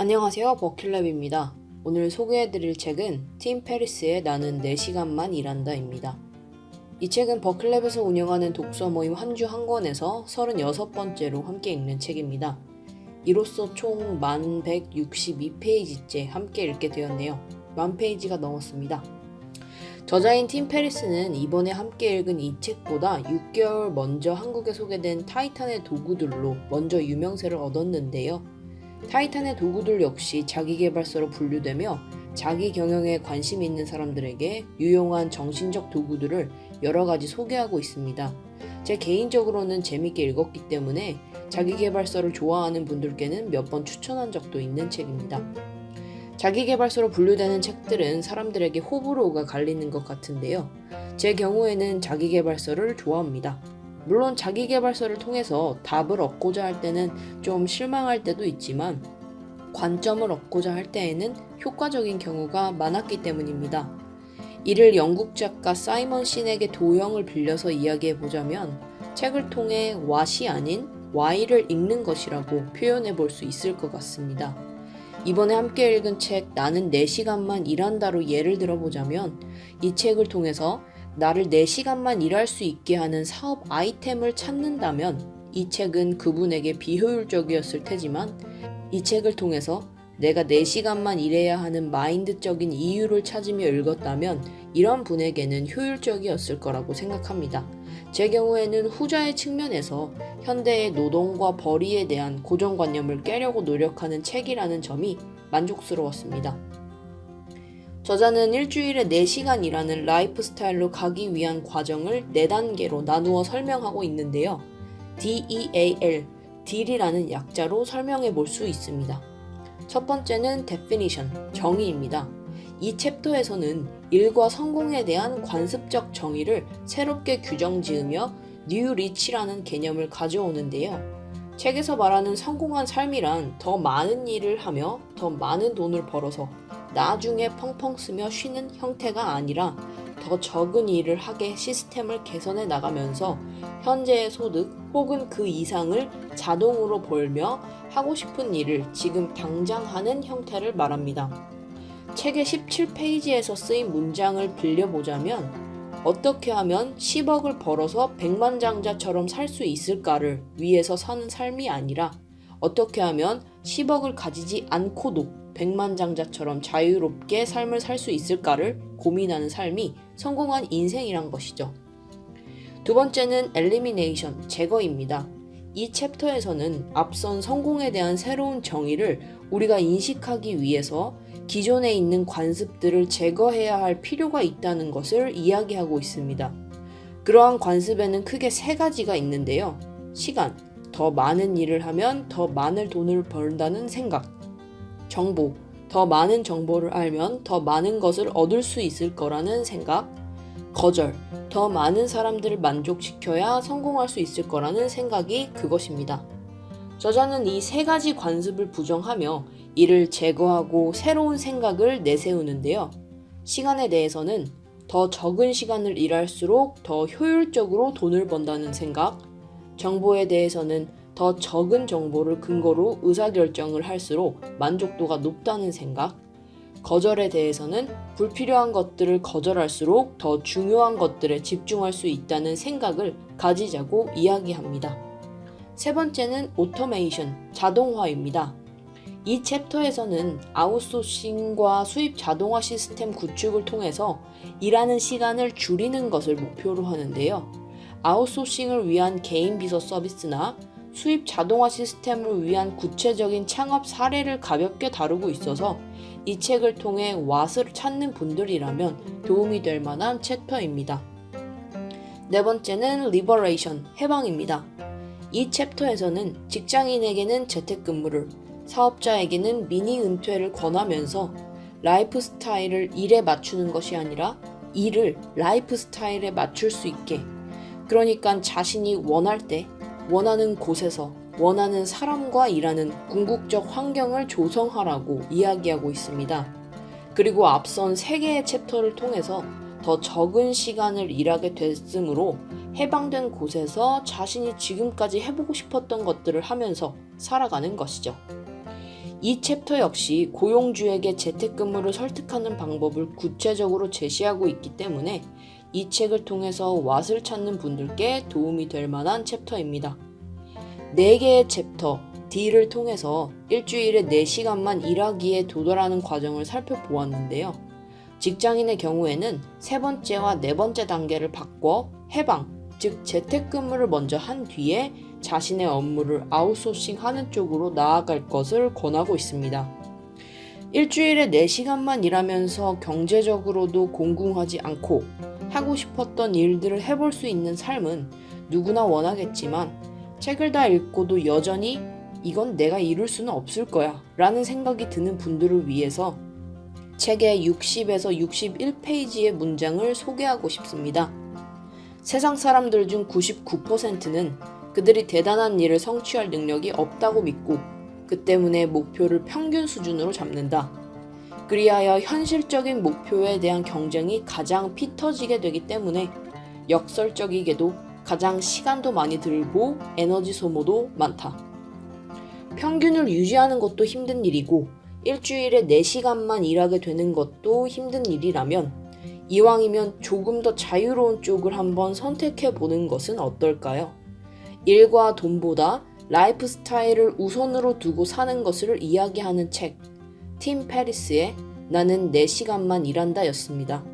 안녕하세요. 버킬랩입니다. 오늘 소개해드릴 책은 팀 페리스의 나는 4시간만 일한다입니다. 이 책은 버클랩에서 운영하는 독서 모임 한 주 한 권에서 36번째로 함께 읽는 책입니다. 이로써 총 1162페이지째 함께 읽게 되었네요. 만 페이지가 넘었습니다. 저자인 팀 페리스는 이번에 함께 읽은 이 책보다 6개월 먼저 한국에 소개된 타이탄의 도구들로 먼저 유명세를 얻었는데요. 타이탄의 도구들 역시 자기개발서로 분류되며 자기 경영에 관심 있는 사람들에게 유용한 정신적 도구들을 여러 가지 소개하고 있습니다. 제 개인적으로는 재밌게 읽었기 때문에 자기개발서를 좋아하는 분들께는 몇 번 추천한 적도 있는 책입니다. 자기개발서로 분류되는 책들은 사람들에게 호불호가 갈리는 것 같은데요. 제 경우에는 자기개발서를 좋아합니다. 물론 자기개발서를 통해서 답을 얻고자 할 때는 좀 실망할 때도 있지만 관점을 얻고자 할 때에는 효과적인 경우가 많았기 때문입니다. 이를 영국 작가 사이먼 신에게 도형을 빌려서 이야기해 보자면 책을 통해 what이 아닌 why를 읽는 것이라고 표현해 볼 수 있을 것 같습니다. 이번에 함께 읽은 책 나는 4시간만 일한다로 예를 들어보자면 이 책을 통해서 나를 4시간만 일할 수 있게 하는 사업 아이템을 찾는다면 이 책은 그분에게 비효율적이었을 테지만 이 책을 통해서 내가 4시간만 일해야 하는 마인드적인 이유를 찾으며 읽었다면 이런 분에게는 효율적이었을 거라고 생각합니다. 제 경우에는 후자의 측면에서 현대의 노동과 벌이에 대한 고정관념을 깨려고 노력하는 책이라는 점이 만족스러웠습니다. 저자는 일주일에 4시간 일하는 라이프 스타일로 가기 위한 과정을 4단계로 나누어 설명하고 있는데요. DEAL, 딜이라는 약자로 설명해 볼 수 있습니다. 첫 번째는 definition, 정의입니다. 이 챕터에서는 일과 성공에 대한 관습적 정의를 새롭게 규정 지으며 뉴 리치라는 개념을 가져오는데요. 책에서 말하는 성공한 삶이란 더 많은 일을 하며 더 많은 돈을 벌어서 나중에 펑펑 쓰며 쉬는 형태가 아니라 더 적은 일을 하게 시스템을 개선해 나가면서 현재의 소득 혹은 그 이상을 자동으로 벌며 하고 싶은 일을 지금 당장 하는 형태를 말합니다. 책의 17페이지에서 쓰인 문장을 빌려보자면 어떻게 하면 10억을 벌어서 백만장자처럼 살 수 있을까를 위해서 사는 삶이 아니라 어떻게 하면 10억을 가지지 않고도 백만장자처럼 자유롭게 삶을 살 수 있을까를 고민하는 삶이 성공한 인생이란 것이죠. 두 번째는 엘리미네이션, 제거입니다. 이 챕터에서는 앞선 성공에 대한 새로운 정의를 우리가 인식하기 위해서 기존에 있는 관습들을 제거해야 할 필요가 있다는 것을 이야기하고 있습니다. 그러한 관습에는 크게 세 가지가 있는데요. 시간, 더 많은 일을 하면 더 많은 돈을 벌다는 생각, 정보, 더 많은 정보를 알면 더 많은 것을 얻을 수 있을 거라는 생각, 거절, 더 많은 사람들을 만족시켜야 성공할 수 있을 거라는 생각이 그것입니다. 저자는 이 세 가지 관습을 부정하며 이를 제거하고 새로운 생각을 내세우는데요. 시간에 대해서는 더 적은 시간을 일할수록 더 효율적으로 돈을 번다는 생각, 정보에 대해서는 더 적은 정보를 근거로 의사결정을 할수록 만족도가 높다는 생각, 거절에 대해서는 불필요한 것들을 거절할수록 더 중요한 것들에 집중할 수 있다는 생각을 가지자고 이야기합니다. 세 번째는 오토메이션, 자동화입니다. 이 챕터에서는 아웃소싱과 수입 자동화 시스템 구축을 통해서 일하는 시간을 줄이는 것을 목표로 하는데요. 아웃소싱을 위한 개인 비서 서비스나 수입 자동화 시스템을 위한 구체적인 창업 사례를 가볍게 다루고 있어서 이 책을 통해 왓을 찾는 분들이라면 도움이 될 만한 챕터입니다. 네 번째는 리버레이션, 해방입니다. 이 챕터에서는 직장인에게는 재택근무를, 사업자에게는 미니 은퇴를 권하면서 라이프 스타일을 일에 맞추는 것이 아니라 일을 라이프 스타일에 맞출 수 있게 그러니까 자신이 원할 때 원하는 곳에서 원하는 사람과 일하는 궁극적 환경을 조성하라고 이야기하고 있습니다. 그리고 앞선 3개의 챕터를 통해서 더 적은 시간을 일하게 됐으므로 해방된 곳에서 자신이 지금까지 해보고 싶었던 것들을 하면서 살아가는 것이죠. 이 챕터 역시 고용주에게 재택근무를 설득하는 방법을 구체적으로 제시하고 있기 때문에 이 책을 통해서 왓을 찾는 분들께 도움이 될 만한 챕터입니다. 4개의 챕터 D를 통해서 일주일에 4시간만 일하기에 도달하는 과정을 살펴보았는데요. 직장인의 경우에는 세 번째와 네 번째 단계를 바꿔 해방, 즉 재택근무를 먼저 한 뒤에 자신의 업무를 아웃소싱 하는 쪽으로 나아갈 것을 권하고 있습니다. 일주일에 4시간만 일하면서 경제적으로도 공궁하지 않고 하고 싶었던 일들을 해볼 수 있는 삶은 누구나 원하겠지만 책을 다 읽고도 여전히 이건 내가 이룰 수는 없을 거야 라는 생각이 드는 분들을 위해서 책의 60에서 61페이지의 문장을 소개하고 싶습니다. 세상 사람들 중 99%는 그들이 대단한 일을 성취할 능력이 없다고 믿고 그 때문에 목표를 평균 수준으로 잡는다. 그리하여 현실적인 목표에 대한 경쟁이 가장 피 터지게 되기 때문에 역설적이게도 가장 시간도 많이 들고 에너지 소모도 많다. 평균을 유지하는 것도 힘든 일이고 일주일에 4시간만 일하게 되는 것도 힘든 일이라면 이왕이면 조금 더 자유로운 쪽을 한번 선택해 보는 것은 어떨까요? 일과 돈보다 라이프 스타일을 우선으로 두고 사는 것을 이야기하는 책, 팀 페리스의 나는 4시간만 일한다 였습니다.